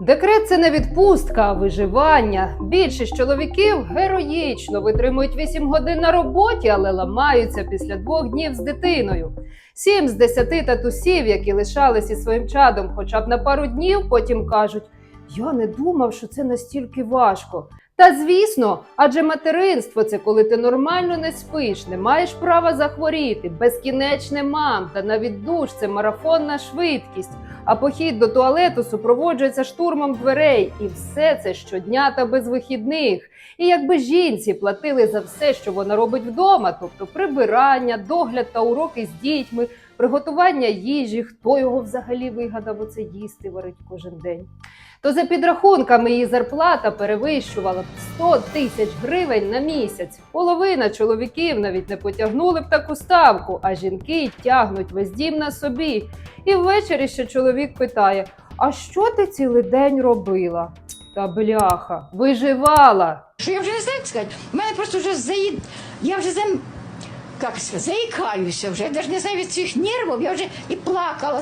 Декрет це не відпустка, а виживання. Більшість чоловіків героїчно витримують 8 годин на роботі, але ламаються після двох днів з дитиною. Сім з десяти татусів, які лишались із своїм чадом хоча б на пару днів, потім кажуть: Я не думав, що це настільки важко. Та звісно, адже материнство це коли ти нормально не спиш, не маєш права захворіти, безкінечне мам, та навіть душ це марафонна швидкість. А похід до туалету супроводжується штурмом дверей, і все це щодня та без вихідних. І якби жінці платили за все, що вона робить вдома, тобто прибирання, догляд та уроки з дітьми, приготування їжі, хто його взагалі вигадав оце їсти варить кожен день. То за підрахунками її зарплата перевищувала б 100 тисяч гривень на місяць. Половина чоловіків навіть не потягнули б таку ставку, а жінки тягнуть весь дім на собі. І ввечері ще чоловік питає: А що ти цілий день робила? Та бляха, виживала. Що я вже не знаю, як сказати. У мене просто вже заїд. Я вже зам... як сказати, заїкаюся вже. Я навіть не знаю від цих нервів, я вже і плакала.